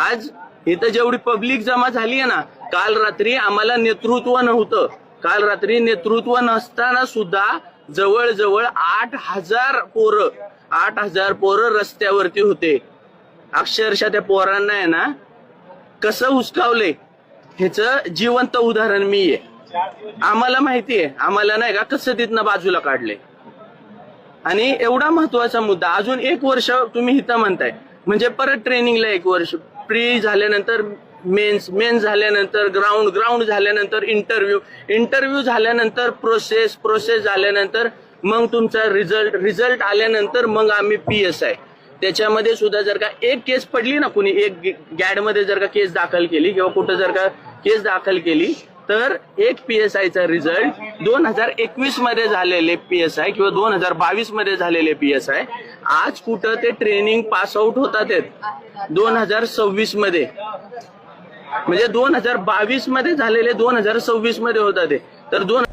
आज इथं जेवढी पब्लिक जमा झाली आहे ना काल रात्री आम्हाला नेतृत्व नव्हतं. काल रात्री नेतृत्व नसताना सुद्धा जवळजवळ आठ हजार पोरं आठ हजार पोरं रस्त्यावरती होते. अक्षरशः त्या पोरांना आहे ना कसं हुसकावले. ह्याच जिवंत उदाहरण मी आहे. आम्हाला माहिती आहे आम्हाला नाही का कसं तिथनं बाजूला काढले. आणि एवढा महत्त्वाचा मुद्दा अजून एक वर्ष तुम्ही इथं म्हणताय. म्हणजे परत ट्रेनिंगला एक वर्ष. प्री झाल्यानंतर मेन्स मेन्स झाल्यानंतर ग्राउंड ग्राउंड झाल्यानंतर इंटरव्ह्यू इंटरव्ह्यू झाल्यानंतर प्रोसेस प्रोसेस झाल्यानंतर मग तुमचा रिझल्ट रिझल्ट आल्यानंतर मग आम्ही पी एस आय त्याच्यामध्ये सुद्धा जर का एक केस पडली ना कुणी एक गॅडमध्ये जर का केस दाखल केली किंवा कुठं जर का केस दाखल केली तर एक पी एस आयचा रिझल्ट दोन हजार एकवीसमध्ये झालेले पी एस आय किंवा दोन हजार बावीसमध्ये झालेले पी एस आय आज कुठं ते ट्रेनिंग पास आउट होतात दोन हजार सव्वीसमध्ये. म्हणजे दोन हजार बावीसमध्ये झालेले दोन हजार सव्वीसमध्ये होतात ते. तर दोन